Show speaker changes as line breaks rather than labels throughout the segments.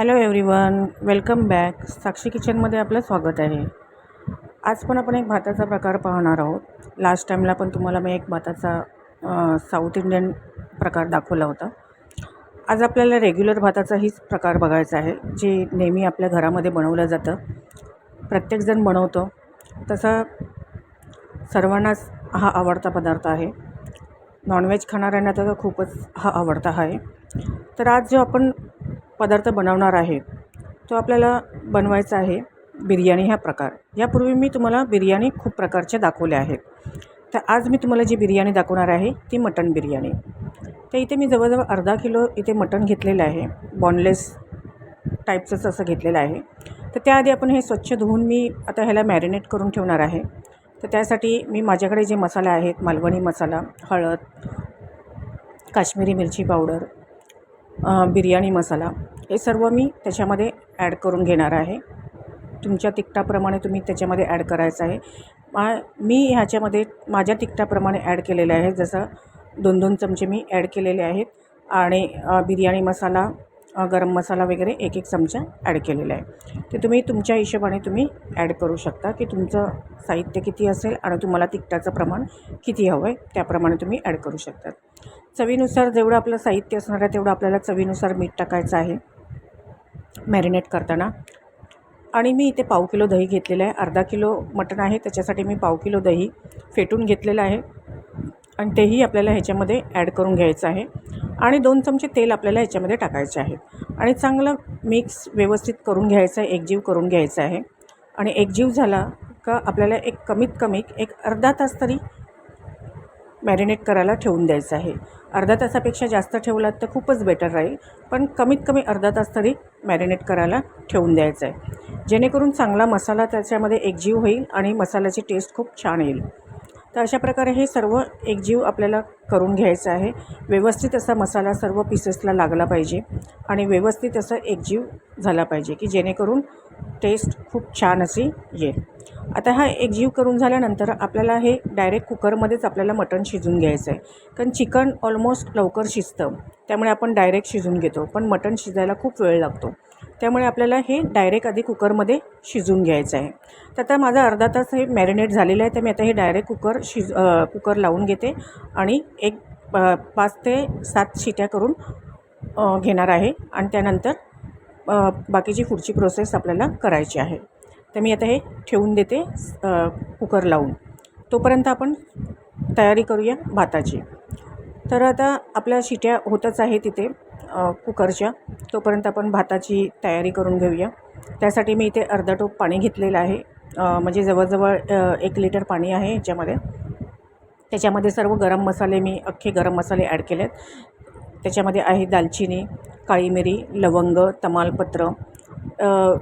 Hello everyone welcome back. Sakshi किचनमध्ये आपलं स्वागत आहे. आज पण आपण एक भाताचा प्रकार पाहणार आहोत. लास्ट टाईमला पण तुम्हाला मी एक भाताचा साऊथ इंडियन प्रकार दाखवला होता. आज आपल्याला रेग्युलर भाताचा हीच प्रकार बघायचा आहे जे नेहमी आपल्या घरामध्ये बनवलं जातं. प्रत्येकजण बनवतो. तसा सर्वांनाच हा आवडता पदार्थ आहे. नॉनव्हेज खाणाऱ्यांना तर खूपच हा आवडता आहे. तर आज जो आपण पदार्थ बनवणार आहे. तो आपल्याला बनवायचा आहे बिर्याणी हा प्रकार. यापूर्वी मी तुम्हाला बिर्याणी खूप प्रकारच्या दाखवल्या आहेत तर आज मी तुम्हाला जी बिर्याणी दाखवणार आहे ती मटण बिर्याणी. तर इथे मी जवळजवळ अर्धा किलो इथे मटण घेतलेलं आहे. बॉनलेस टाईपचंच असं घेतलेलं आहे. तर त्याआधी आपण हे स्वच्छ धुवून मी आता ह्याला मॅरिनेट करून ठेवणार आहे. तर त्यासाठी मी माझ्याकडे जे मसाले आहेत मालवणी मसाला हळद काश्मीरी मिरची पावडर बिर्याणी मसाला. हे सर्व मी त्याच्यामध्ये ॲड करून घेणार आहे. तुमच्या तिखटाप्रमाणे तुम्ही त्याच्यामध्ये ॲड करायचं आहे. मा मी ह्याच्यामध्ये माझ्या तिखटाप्रमाणे ॲड केलेलं आहे. जसं दोन दोन चमचे मी ॲड केलेले आहेत आणि बिर्याणी मसाला गरम मसाला वगैरे एक एक चमचा ॲड केलेला आहे. ते तुम्ही तुमच्या हिशोबाने तुम्ही ॲड करू शकता की तुमचं साहित्य किती असेल आणि तुम्हाला तिखटाचं प्रमाण किती हवं आहे त्याप्रमाणे तुम्ही ॲड करू शकतात. चवीनुसार जेवढं आपलं साहित्य असणार आहे तेवढं आपल्याला चवीनुसार मीठ टाकायचं आहे. मॅरिनेट करताना. आणि मी इथे पाव किलो दही घेतलेलं आहे. अर्धा किलो मटण आहे. त्याच्यासाठी मी पाव किलो दही फेटून घेतलेलं आहे. आणि तेही आपल्याला ह्याच्यामध्ये ॲड करून घ्यायचं आहे. आणि दोन चमचे तेल आपल्याला ह्याच्यामध्ये टाकायचे आहे. आणि चांगलं मिक्स व्यवस्थित करून घ्यायचं आहे. एकजीव करून घ्यायचं आहे. आणि एकजीव झाला का आपल्याला एक कमीत कमी एक अर्धा तास तरी मॅरिनेट करायला ठेवून द्यायचं आहे. अर्धा तासापेक्षा जास्त ठेवलात तर खूपच बेटर राहील. पण कमीत कमी अर्धा तास तरी मॅरिनेट करायला ठेवून द्यायचं आहे. जेणेकरून चांगला मसाला त्याच्यामध्ये एकजीव होईल आणि मसाल्याची टेस्ट खूप छान येईल. तर अशा प्रकारे हे सर्व एकजीव आपल्याला करून घ्यायचं आहे. व्यवस्थित असा मसाला सर्व पीसेसला लागला पाहिजे आणि व्यवस्थित असा एकजीव झाला पाहिजे की जेणेकरून टेस्ट खूप छान अशी येईल. आता हा एकजीव करून झाल्यानंतर आपल्याला हे डायरेक्ट कुकरमध्येच आपल्याला मटण शिजून घ्यायचं आहे कारण चिकन ऑलमोस्ट लवकर शिजतं. त्यामुळे आपण डायरेक्ट शिजून घेतो. पण मटण शिजायला खूप वेळ लागतो. त्यामुळे आपल्याला हे डायरेक्ट आधी कुकरमध्ये शिजून घ्यायचं आहे तर आता माझा अर्धा तास हे मॅरिनेट झालेलं आहे. तर मी आता हे डायरेक्ट कुकर शिज कुकर लावून घेते. आणि एक प- पाच ते सात शिट्या करून घेणार आहे. आणि त्यानंतर बाकीची पुढची प्रोसेस आपल्याला करायची आहे. तर मी आता हे ठेवून देते कुकर लावून. तोपर्यंत आपण तयारी करूया भाताची. तर आता आपल्या शिट्या होतच आहे तिथे कुकरच्या तोपर्यंत आपण भाताची तयारी करून घेऊया. त्यासाठी मी इथे अर्धा टोप पाणी घेतलेलं आहे. म्हणजे जवळजवळ एक लिटर पाणी आहे याच्यामध्ये. त्याच्यामध्ये सर्व गरम मसाले मी अख्खे गरम मसाले ॲड केले आहेत त्याच्यामध्ये आहे दालचिनी काळी मिरी लवंग तमालपत्र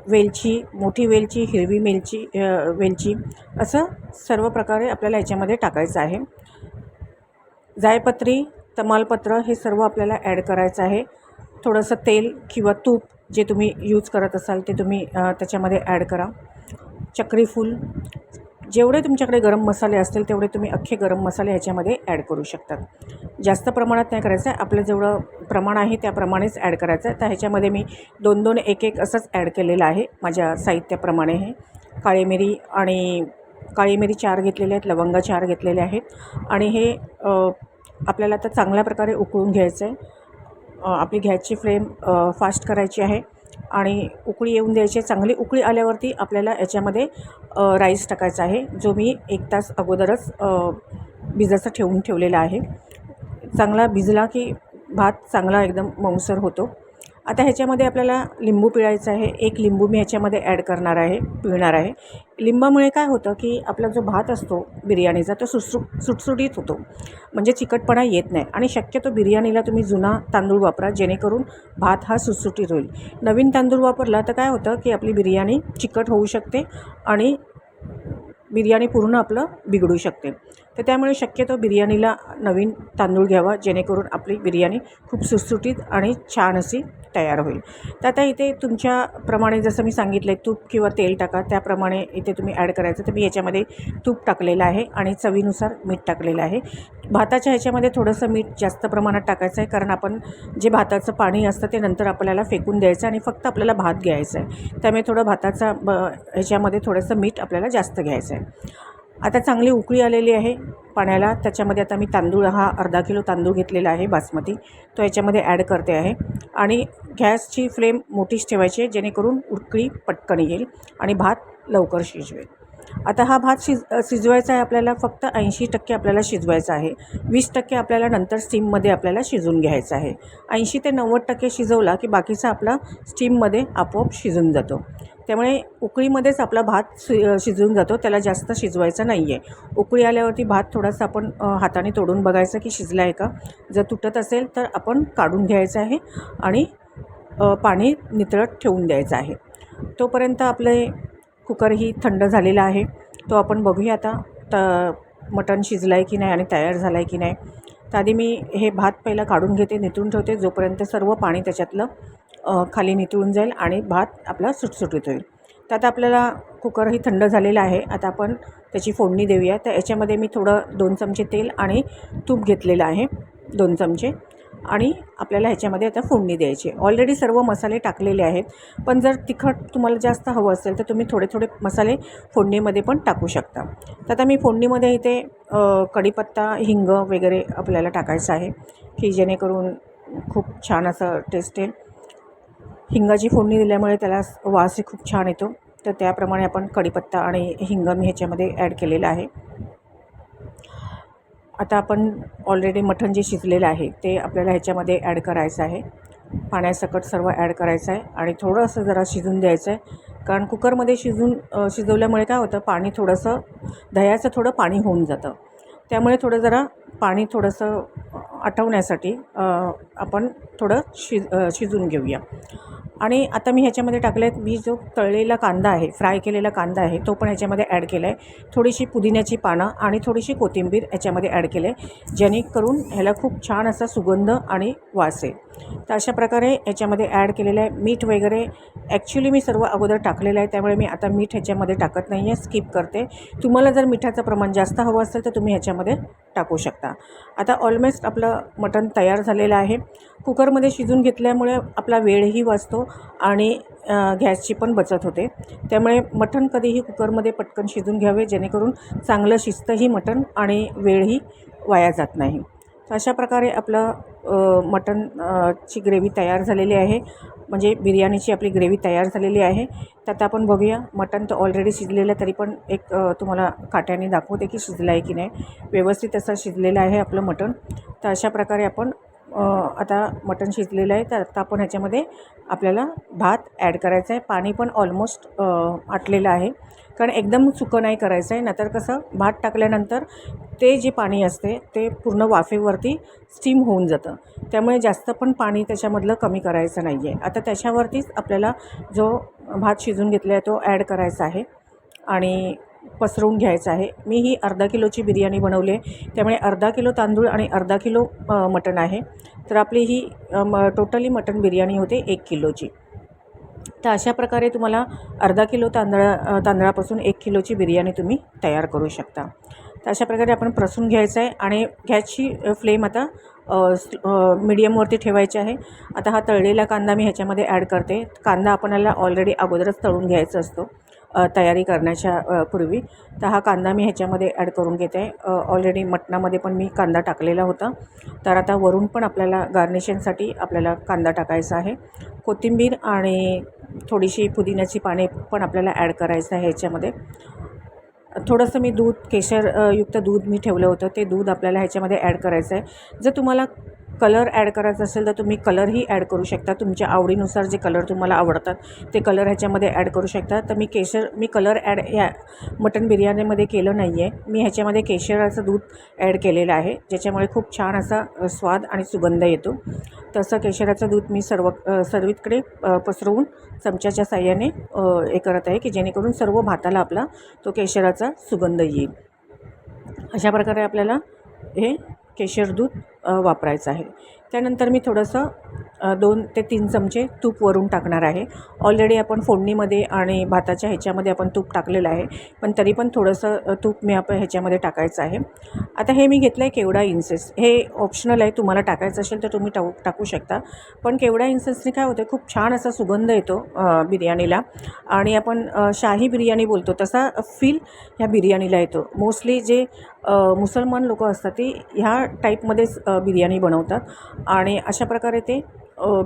वेलची मोठी वेलची हिरवी वेलची वेलची असं सर्व प्रकारे आपल्याला याच्यामध्ये टाकायचं आहे. जायपत्री तमालपत्र हे सर्व आपल्याला ॲड करायचं आहे. थोडंसं तेल किंवा तूप जे तुम्ही यूज करत असाल ते तुम्ही त्याच्यामध्ये ॲड करा. चक्रीफूल जेवढे तुमच्याकडे गरम मसाले असतील तेवढे तुम्ही अख्खे गरम मसाले ह्याच्यामध्ये ॲड करू शकतात. जास्त प्रमाणात नाही करायचं आहे आपलं जेवढं प्रमाण आहे त्याप्रमाणेच ॲड करायचं. आहे तर ह्याच्यामध्ये मी दोन दोन एक एक असंच ॲड केलेलं आहे माझ्या साहित्याप्रमाणे हे. काळी मिरी आणि काळी मिरी चार घेतलेले आहेत लवंग चार घेतलेले आहेत. आणि हे आपल्याला आता चांगल्या प्रकारे उकळून घ्यायचं आहे आपली गॅसची फ्लेम फास्ट करायची आहे. आणि उकळी येऊन द्यायची. चांगली उकळी आल्यावरती आपल्याला याच्यामध्ये राईस टाकायचा आहे जो मी एक तास अगोदरच भिजायचा ठेवून ठेवलेला आहे. चांगला भिजला की भात चांगला एकदम मऊसर होतो. आता ह्याच्यामध्ये आपल्याला लिंबू पिळायचं आहे. एक लिंबू मी ह्याच्यामध्ये ॲड करणार आहे पिळणार आहे. लिंबामुळे काय होतं की आपला जो भात असतो बिर्याणीचा तो सुसु सुटसुटीत होतो. म्हणजे चिकटपणा येत नाही आणि शक्यतो बिर्याणीला तुम्ही जुना तांदूळ वापरा जेणेकरून भात हा सुटसुटीत होईल. नवीन तांदूळ वापरला तर काय होतं की आपली बिर्याणी चिकट होऊ शकते आणि बिर्याणी पूर्ण आपलं बिघडू शकते. तर त्यामुळे शक्यतो बिर्याणीला नवीन तांदूळ घ्यावा जेणेकरून आपली बिर्याणी खूप सुटसुटीत आणि छान अशी तयार होईल. तर आता इथे तुमच्याप्रमाणे जसं मी सांगितलं आहे तूप किंवा तेल टाका त्याप्रमाणे इथे तुम्ही ॲड करायचं. तर मी याच्यामध्ये तूप टाकलेलं आहे आणि चवीनुसार मीठ टाकलेलं आहे. भाताच्या ह्याच्यामध्ये थोडंसं मीठ जास्त प्रमाणात टाकायचं आहे कारण आपण जे भाताचं पाणी असतं ते नंतर आपल्याला फेकून द्यायचं आणि फक्त आपल्याला भात घ्यायचा आहे. त्यामुळे थोडं भाताचा ब ह्याच्यामध्ये थोडंसं मीठ आपल्याला जास्त घ्यायचं आहे. आता चांगली उकळी आलेली आहे पाण्याला. त्याच्यामध्ये आता मी तांदूळ हा अर्धा किलो तांदूळ घेतलेला आहे बासमती. तो याच्यामध्ये ॲड करते आहे. आणि गॅसची फ्लेम मोठीच ठेवायची आहे जेणेकरून उकळी पटकन येईल आणि भात लवकर शिजवेल. आता हा भात शिज शिजवायचा आहे आपल्याला फक्त ऐंशी टक्के आपल्याला शिजवायचा आहे. वीस टक्के आपल्याला नंतर स्टीममध्ये आपल्याला शिजून घ्यायचं आहे. ऐंशी ते नव्वद टक्के शिजवला की बाकीचा आपला स्टीममध्ये आपोआप शिजून जातो. त्यामुळे उकळीमध्येच आपला भात शि शिजून जातो. त्याला जास्त शिजवायचा नाही आहे उकळी आल्यावरती भात थोडासा आपण हाताने तोडून बघायचं की शिजला आहे का? जर तुटत असेल तर आपण काढून घ्यायचं आहे आणि पाणी नितळत ठेवून द्यायचं आहे. तोपर्यंत आपले कुकरही थंड झालेला आहे. तो आपण बघूया आता त मटण शिजलं आहे की नाही आणि तयार झालं आहे की नाही. तर आधी मी हे भात पहिला काढून घेते नितळून ठेवते. जोपर्यंत सर्व पाणी त्याच्यातलं खाली नितळून जाईल आणि भात आपला सुटसुटीत होईल. तर आता आपल्याला कुकरही थंड झालेला आहे. आता आपण त्याची फोडणी देऊया. तर याच्यामध्ये मी थोडं दोन चमचे तेल आणि तूप घेतलेलं आहे. दोन चमचे. आणि आपल्याला ह्याच्यामध्ये आता फोडणी द्यायची. ऑलरेडी सर्व मसाले टाकलेले आहेत. पण जर तिखट तुम्हाला जास्त हवं असेल तर तुम्ही थोडे थोडे मसाले फोडणीमध्ये पण टाकू शकता. तर आता मी फोडणीमध्ये इथे कढीपत्ता हिंग वगैरे आपल्याला टाकायचं आहे की जेणेकरून खूप छान असं टेस्ट येईल. हिंगाची फोडणी दिल्यामुळे त्याला वासही खूप छान येतो. तर त्याप्रमाणे आपण कढीपत्ता आणि हिंग मी ह्याच्यामध्ये ॲड केलेलं आहे. आता आपण ऑलरेडी मटण जे शिजलेलं आहे ते आपल्याला ह्याच्यामध्ये ॲड करायचं आहे. पाण्यासकट सर्व ॲड करायचं आहे आणि थोडंसं जरा शिजून द्यायचं आहे. कारण कुकरमध्ये शिजून शिजवल्यामुळे काय होतं पाणी थोडंसं दह्याचं थोडं पाणी होऊन जातं. त्यामुळे थोडं जरा पाणी थोडंसं आटवण्यासाठी आपण थोडं शिज शिजून घेऊया. आणि आता मी ह्याच्यामध्ये टाकलं आहे मी जो तळलेला कांदा आहे फ्राय केलेला कांदा आहे तो पण ह्याच्यामध्ये ॲड केला आहे थोडीशी पुदिन्याची पानं आणि थोडीशी कोथिंबीर याच्यामध्ये ॲड केलं आहे जेणेकरून ह्याला खूप छान असा सुगंध आणि वास आहे तर अशा प्रकारे याच्यामध्ये ॲड केलेलं आहे. मीठ वगैरे ॲक्च्युली मी सर्व अगोदर टाकलेलं आहे त्यामुळे मी आता मीठ ह्याच्यामध्ये टाकत नाही आहे स्किप करते. तुम्हाला जर मिठाचं प्रमाण जास्त हवं असेल तर तुम्ही ह्याच्यामध्ये टाकू शकता. आता ऑलमोस्ट आपलं मटण तयार झालेलं आहे. कुकरमध्ये शिजून घेतल्यामुळे आपला वेळही वाचतो आणि गॅसची पण बचत होते. त्यामुळे मटण कधीही कुकरमध्ये पटकन शिजून घ्यावे जेणेकरून चांगलं शिजतंही मटण आणि वेळही वाया जात नाही. तर अशा प्रकारे आपलं मटन ची ग्रेव्ही तयार झालेली आहे. म्हणजे बिर्याणीची आपली ग्रेव्ही तयार झालेली आहे. तर आता आपण बघूया मटण तर ऑलरेडी शिजलेलं तरी पण एक तुम्हाला काट्याने दाखवते की शिजलं आहे की नाही. व्यवस्थित असं शिजलेलं आहे आपलं मटण तर अशा प्रकारे आपण आता मटण शिजलेलं आहे. तर आता आपण ह्याच्यामध्ये आपल्याला भात ॲड करायचं आहे. पाणी पण ऑलमोस्ट आटलेलं आहे. कारण एकदम सुकं नाही करायचं आहे. नाहीतर कसं भात टाकल्यानंतर ते जे पाणी असते ते पूर्ण वाफेवरती स्टीम होऊन जातं. त्यामुळे जास्त पण पाणी त्याच्यामधलं कमी करायचं नाही आहे आता त्याच्यावरतीच आपल्याला जो भात शिजून घेतला आहे तो ॲड करायचा आहे आणि पसरवून घ्यायचा आहे. मी ही अर्धा किलोची बिर्याणी बनवली आहे. त्यामुळे अर्धा किलो तांदूळ आणि अर्धा किलो मटण आहे. तर आपली ही म टोटली मटण बिर्याणी होते एक किलोची. तर अशा प्रकारे तुम्हाला अर्धा किलो तांदळा तांदळापासून एक किलोची बिर्याणी तुम्ही तयार करू शकता. तर अशा प्रकारे आपण प्रसून घ्यायचं आहे आणि गॅसची फ्लेम आता मीडियमवरती ठेवायची आहे. आता हा तळलेला कांदा मी ह्याच्यामध्ये ॲड करते. कांदा आपणाला ऑलरेडी अगोदरच तळून घ्यायचा असतो तयारी करण्याच्या पूर्वी. तर हा कांदा मी ह्याच्यामध्ये ॲड करून घेते. ऑलरेडी मटणामध्ये पण मी कांदा टाकलेला होता. तर आता वरून पण आपल्याला गार्निशिंगसाठी आपल्याला कांदा टाकायचा आहे. कोथिंबीर आणि थोडीशी पुदिन्याची पाने पण आपल्याला ॲड करायचं आहे ह्याच्यामध्ये. थोडंसं मी दूध केशरयुक्त दूध मी ठेवलं होतं ते दूध आपल्याला ह्याच्यामध्ये ॲड करायचं आहे. जर तुम्हाला कलर ॲड करायचा असेल तर तुम्ही कलरही ॲड करू शकता. तुमच्या आवडीनुसार जे कलर तुम्हाला आवडतात ते कलर ह्याच्यामध्ये ॲड करू शकता. तर मी केशर मी कलर ॲड ह्या मटन बिर्याणीमध्ये केलं नाही आहे मी ह्याच्यामध्ये केशराचं दूध ॲड केलेलं आहे ज्याच्यामुळे खूप छान असा स्वाद आणि सुगंध येतो. तसं केशराचं दूध मी सर्व सर्वीकडे पसरवून चमच्याच्या साह्याने हे करत आहे की जेणेकरून सर्व भाताला आपला तो केशराचा सुगंध येईल. अशा प्रकारे आपल्याला हे केशर दूध वापरायचं आहे. त्यानंतर मी थोडंसं दोन ते तीन चमचे तूप वरून टाकणार आहे. ऑलरेडी आपण फोडणीमध्ये आणि भाताच्या ह्याच्यामध्ये आपण तूप टाकलेलं आहे पण तरी पण थोडंसं तूप मी आपण ह्याच्यामध्ये टाकायचं आहे. आता हे मी घेतलं आहे केवडा इन्सेस. हे ऑप्शनल आहे तुम्हाला टाकायचं असेल तर तुम्ही टाकू टाकू शकता. पण केवडा इन्सेसने काय होतं खूप छान असा सुगंध येतो बिर्याणीला. आणि आपण शाही बिर्याणी बोलतो तसा फील ह्या बिर्याणीला येतो. मोस्टली जे मुसलमान लोक असतात ते ह्या टाईपमध्येच बिर्याणी बनवतात. आणि अशा प्रकारे ते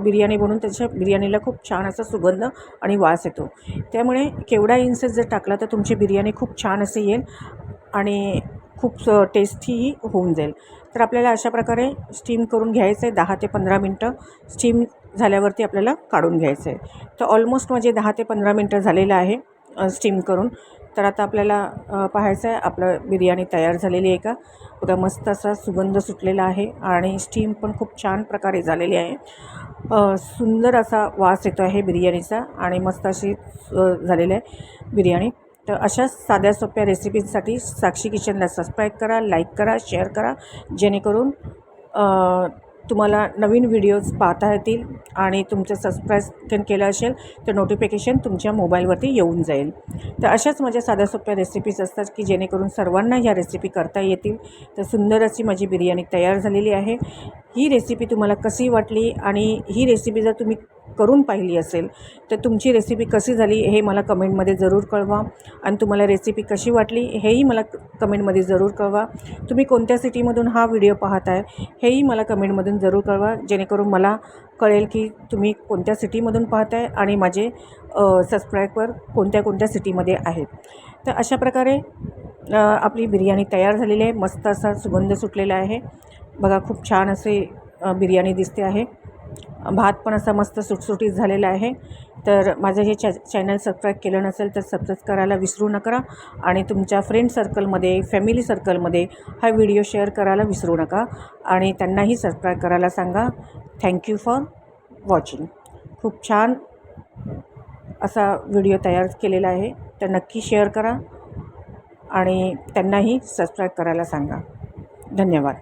बिर्याणी बनवून त्याच्या बिर्याणीला खूप छान असा सुगंध आणि वास येतो. त्यामुळे केवढा इन्सेस जर टाकला तर तुमची बिर्याणी खूप छान असे येईल आणि खूप टेस्टीही होऊन जाईल. तर आपल्याला अशा प्रकारे स्टीम करून घ्यायचं आहे दहा ते पंधरा मिनटं. स्टीम झाल्यावरती आपल्याला काढून घ्यायचं आहे तर ऑलमोस्ट माझे दहा ते पंधरा मिनटं झालेलं आहे स्टीम करून. तर आता आपल्याला पाहायचं आहे आपलं बिर्याणी तयार झालेली आहे का? बघा मस्त असा सुगंध सुटलेला आहे आणि स्टीम पण खूप छान प्रकारे झालेली आहे. सुंदर असा वास येतो आहे बिर्याणीचा आणि मस्त अशी झालेली आहे बिर्याणी. तर अशा साध्या सोप्या रेसिपींसाठी साक्षी किचनला सबस्क्राईब करा लाईक करा शेअर करा जेणेकरून तुम्हाला नवीन व्हिडिओज पाहता येतील आणि तुमचं सबस्क्राईब केलं असेल तर नोटिफिकेशन तुमच्या मोबाईलवरती येऊन जाईल. तर अशाच माझ्या साध्या सोप्या रेसिपीज असतात की जेणेकरून सर्वांना ह्या रेसिपी करता येतील. तर सुंदर अशी माझी बिर्याणी तयार झालेली आहे. ही रेसिपी तुम्हाला कशी वाटली आणि ही रेसिपी जर तुम्ही करून पाहिली असेल तर तुमची रेसिपी कशी झाली हे मला कमेंटमध्ये जरूर कळवा. आणि तुम्हाला रेसिपी कशी वाटली हेही मला कमेंटमध्ये जरूर कळवा. तुम्ही कोणत्या सिटीमधून हा व्हिडिओ पाहत आहे हेही मला कमेंटमधून जरूर कळवा. जेणेकरून मला कळेल की तुम्ही कोणत्या सिटीमधून पाहत आहे आणि माझे सबस्क्रायबर कोणत्या कोणत्या सिटीमध्ये आहेत. तर अशा प्रकारे आपली बिर्याणी तयार झालेली आहे. मस्त असा सुगंध सुटलेला आहे. बघा खूप छान असे बिर्याणी दिसते आहे. भात पण असा मस्त सुटसुटीत झालेला आहे. तर माझं हे चॅ चॅनल सबस्क्राईब केलं नसेल तर सबस्क्राईब करायला विसरू नका आणि तुमच्या फ्रेंड सर्कलमध्ये फॅमिली सर्कलमध्ये हा व्हिडिओ शेअर करायला विसरू नका आणि त्यांनाही सबस्क्राईब करायला सांगा. थँक्यू फॉर वॉचिंग खूप छान असा व्हिडिओ तयार केलेला आहे. तर नक्की शेअर करा आणि त्यांनाही सबस्क्राईब करायला सांगा. धन्यवाद.